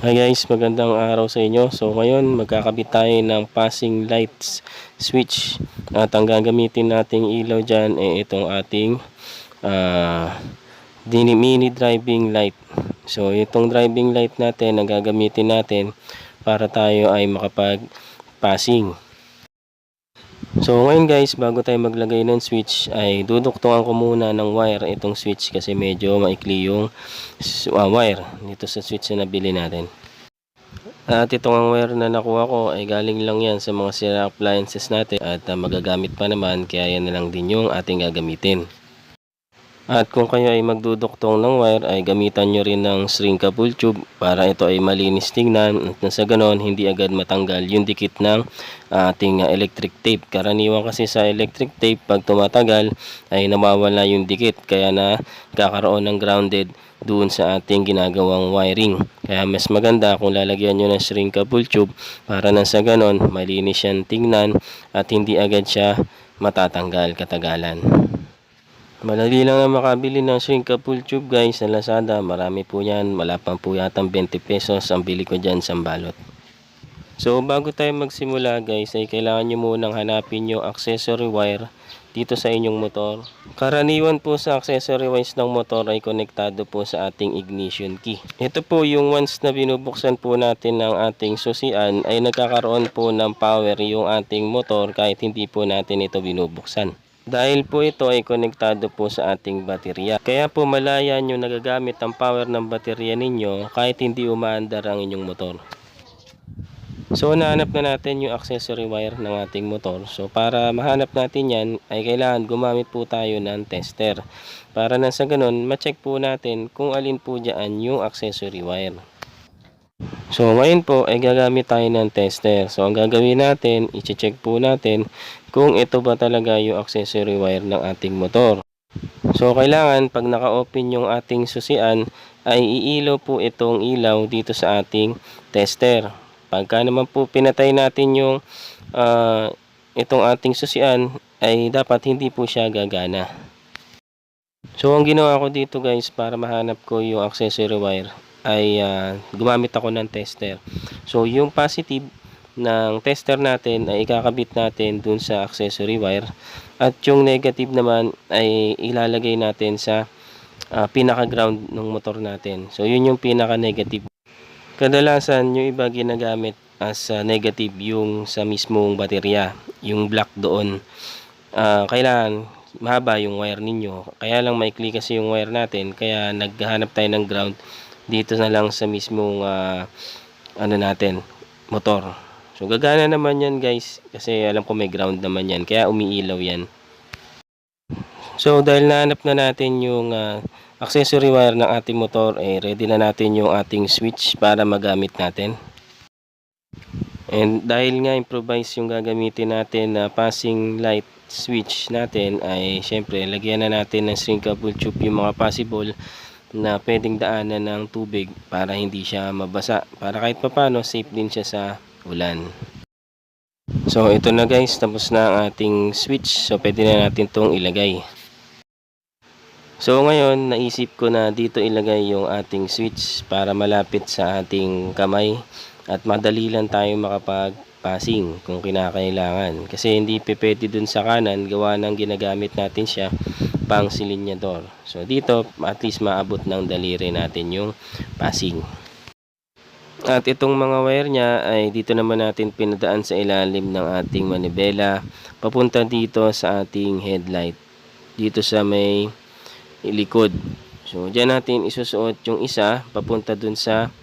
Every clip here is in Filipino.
Hi guys, magandang araw sa inyo. So ngayon magkakabit tayo ng passing lights switch. At ang gagamitin nating ilaw dyan ay itong ating dini- mini driving light. So itong driving light natin ang gagamitin natin para tayo ay makapag passing. So ngayon guys, bago tayo maglagay ng switch ay duduktungan ko muna ng wire itong switch kasi medyo maikli yung ah, wire dito sa switch na nabili natin. At itong ang wire na nakuha ko ay galing lang yan sa mga sira appliances natin at ah, magagamit pa naman kaya yan na lang din yung ating gagamitin. At kung kayo ay magduduktong ng wire ay gamitan nyo rin ng shrinkable tube para ito ay malinis tingnan at sa ganon hindi agad matanggal yung dikit ng ating electric tape. Karaniwan kasi sa electric tape pag tumatagal ay nawawala yung dikit kaya na kakaroon ng grounded doon sa ating ginagawang wiring. Kaya mas maganda kung lalagyan nyo ng shrinkable tube para nang sa ganon malinis yan tingnan at hindi agad siya matatanggal katagalan. Madali lang na makabili ng shrinkable tube guys sa Lazada. Marami po yan. Wala pang po yatang 20 pesos ang bili ko dyan sa balot. So bago tayo magsimula guys ay kailangan nyo munang hanapin yung accessory wire dito sa inyong motor. Karaniwan po sa accessory wires ng motor ay konektado po sa ating ignition key. Ito po yung once na binubuksan po natin ng ating susian ay nagkakaroon po ng power yung ating motor kahit hindi po natin ito binubuksan. Dahil po ito ay konektado po sa ating baterya. Kaya po malaya nyo nagagamit ang power ng baterya ninyo kahit hindi umaandar ang inyong motor. So nahanap na natin yung accessory wire ng ating motor. So para mahanap natin yan ay kailangan gumamit po tayo ng tester. Para na sa ganun, ma-check po natin kung alin po dyan yung accessory wire. So ngayon po ay gagamit tayo ng tester. So ang gagawin natin, i-check po natin kung ito ba talaga yung accessory wire ng ating motor. So kailangan pag naka-open yung ating susian ay iilaw po itong ilaw dito sa ating tester. Pagka naman po pinatay natin yung ah, itong ating susian ay dapat hindi po siya gagana. So ang ginawa ko dito guys para mahanap ko yung accessory wire ay ah, gumamit ako ng tester. So yung positive ng tester natin ay ikakabit natin dun sa accessory wire at yung negative naman ay ilalagay natin sa ah, pinaka ground ng motor natin. So yun yung pinaka negative. Kadalasan yung iba ginagamit as ah, negative yung sa mismong baterya, yung black doon. Ah, kailangan mahaba yung wire ninyo. Kaya lang maikli kasi yung wire natin kaya naghahanap tayo ng ground dito na lang sa mismong ah, ano natin, motor. So gagana naman yan guys kasi alam ko may ground naman yan kaya umiilaw yan. So dahil nahanap na natin yung ah, accessory wire ng ating motor eh ready na natin yung ating switch para magamit natin. And dahil nga improvise yung gagamitin natin na passing light switch natin ay syempre lagyan na natin ng shrinkable tube yung mga possible na pwedeng daanan ng tubig para hindi siya mabasa. Para kahit papano safe din siya sa ulan. So ito na guys, tapos na ang ating switch. So pwede na natin itong ilagay. So ngayon, naisip ko na dito ilagay yung ating switch para malapit sa ating kamay at madali lang tayo makapag-passing kung kinakailangan. Kasi hindi pwede dun sa kanan, gawa ng ginagamit natin siya pang silinyador. So dito, at least maabot ng daliri natin yung passing. At itong mga wire niya ay dito naman natin pinadaan sa ilalim ng ating manibela papunta dito sa ating headlight. Dito sa may likod. So diyan natin isusuot yung isa papunta dun sa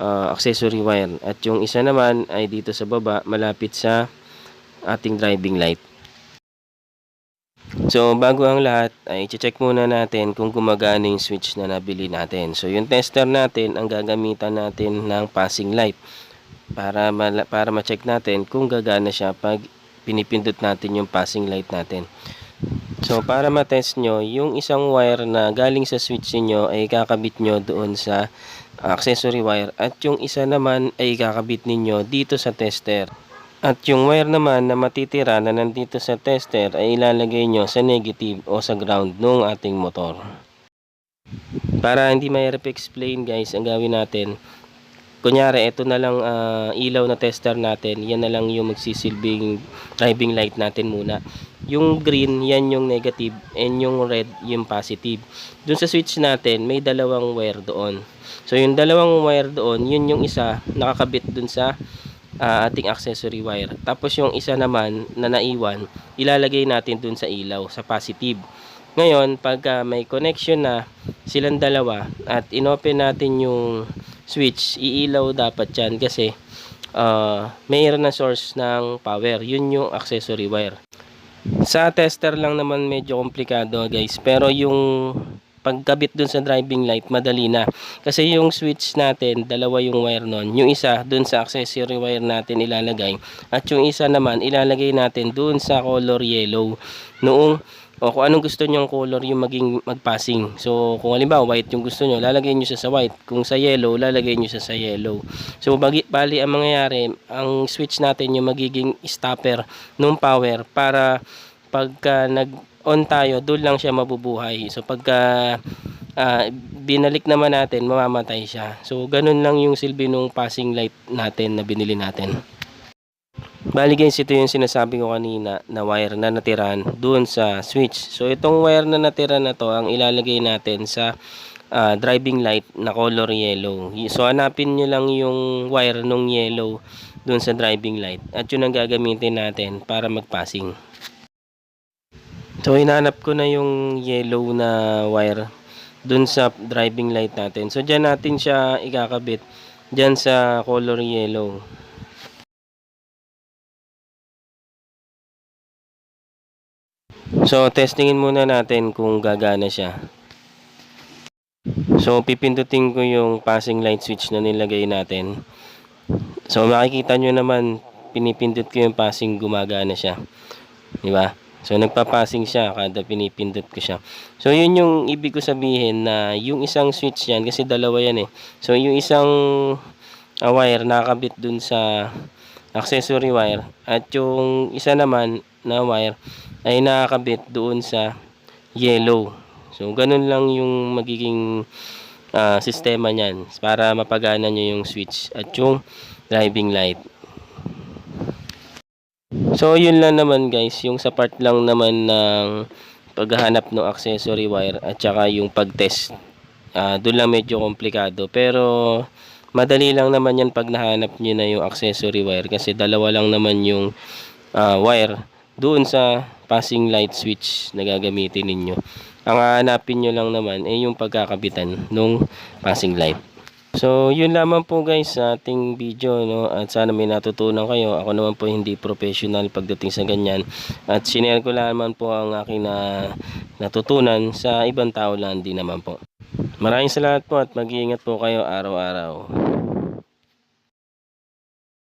ah, accessory wire at yung isa naman ay dito sa baba malapit sa ating driving light. So, bago ang lahat, ay check muna natin kung gumagana yung switch na nabili natin. So, yung tester natin, ang gagamitan natin ng passing light para para ma-check natin kung gagana siya pag pinipindot natin yung passing light natin. So, para ma-test nyo, yung isang wire na galing sa switch niyo ay kakabit nyo doon sa accessory wire at yung isa naman ay kakabit ninyo dito sa tester. At yung wire naman na matitira na nandito sa tester ay ilalagay nyo sa negative o sa ground ng ating motor. Para hindi mahirap explain guys, ang gawin natin, kunyari, ito na lang ah, ilaw na tester natin. Yan na lang yung magsisilbing driving light natin muna. Yung green, yan yung negative. And yung red, yung positive. Dun sa switch natin, may dalawang wire doon. So, yung dalawang wire doon, yun yung isa nakakabit dun sa ah, ating accessory wire. Tapos yung isa naman na naiwan, ilalagay natin dun sa ilaw, sa positive. Ngayon, pagka may connection na silang dalawa at inopen natin yung switch, iilaw dapat yan kasi ah, mayroon na source ng power. Yun yung accessory wire. Sa tester lang naman medyo komplikado guys. Pero yung pagkabit dun sa driving light, madali na. Kasi yung switch natin, dalawa yung wire nun. Yung isa, dun sa accessory wire natin ilalagay. At yung isa naman, ilalagay natin dun sa color yellow. Noong, o kung anong gusto nyong color yung maging magpassing. So, kung halimbawa white yung gusto nyo, lalagay nyo siya sa white. Kung sa yellow, lalagay nyo siya sa yellow. So, bagi, bali ang mangyayari, ang switch natin yung magiging stopper ng power para pagka nag-on tayo, doon lang siya mabubuhay. So, pagka ah, binalik naman natin, mamamatay siya. So, ganun lang yung silbi nung passing light natin na binili natin. Bali guys, ito yung sinasabi ko kanina na wire na natiran doon sa switch. So, itong wire na natira na to, ang ilalagay natin sa ah, driving light na color yellow. So, hanapin nyo lang yung wire nung yellow doon sa driving light. At yun ang gagamitin natin para magpassing. So, hinanap ko na yung yellow na wire dun sa driving light natin. So, dyan natin siya ikakabit dyan sa color yellow. So, testingin muna natin kung gagana siya. So, pipindutin ko yung passing light switch na nilagay natin. So, makikita nyo naman, pinipindot ko yung passing, gumagana siya. Di ba? So, nagpa-passing siya kada pinipindot ko siya. So, yun yung ibig ko sabihin na yung isang switch yan, kasi dalawa yan eh. So, yung isang ah, wire nakakabit dun sa accessory wire at yung isa naman na wire ay nakakabit doon sa yellow. So, ganun lang yung magiging ah, sistema niyan para mapagana nyo yung switch at yung driving light. So, yun lang naman guys, yung sa part lang naman ng paghahanap ng accessory wire at saka yung pag-test. Ah, doon lang medyo komplikado. Pero, madali lang naman yan pag nahanap nyo na yung accessory wire kasi dalawa lang naman yung ah, wire doon sa passing light switch na gagamitin ninyo. Ang hahanapin nyo lang naman ay yung pagkakabitan ng passing light. So, yun lamang po guys sa ating video, no? At sana may natutunan kayo. Ako naman po hindi professional pagdating sa ganyan. At sinare ko lamang po ang aking na natutunan sa ibang tao lang din naman po. Maraming salamat po at mag-iingat po kayo araw-araw.